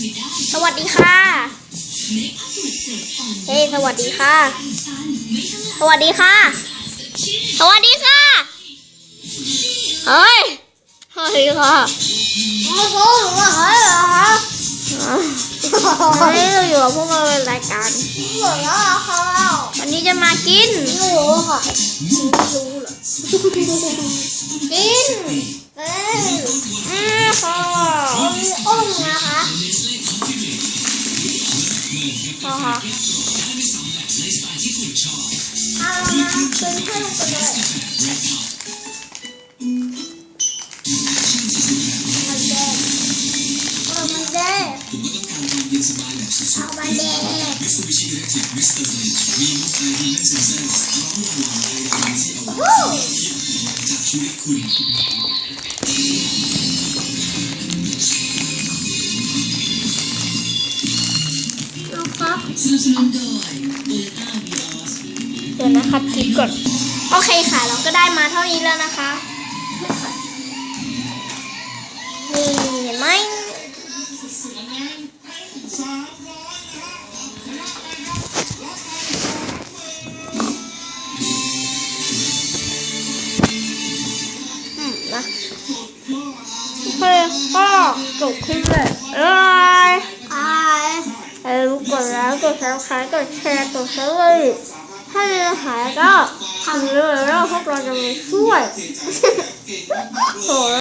สวัสดีค่ะ เฮ้ยสวัสดีค่ะ สวัสดีค่ะ สวัสดีค่ะ เฮ้ยสวัสดีค่ะโอ้โหหนูเหรอเหรอคะวันนี้เราอยู่กับพวกเราในรายการหนูแล้วเหรอคะวันนี้จะมากินไม่รู้ค่ะไม่รู้เหรอกิน ค่ะค่ะเอาล ครับเดี๋ยวนะคะคิดก่อน โอเคค่ะ เราก็ได้มาเท่านี้แล้วนะคะนี่เห็นไหมอืมนะโอเคก็จบคลิปเลยบ๊ายบาย อาย อย่าลืมก ดไลค์กดซับสไครต์กดแชร์กดซับเลยถ้ามีปัญหาก็ทำเลยแล้วพวกเราจะมาช่วยโห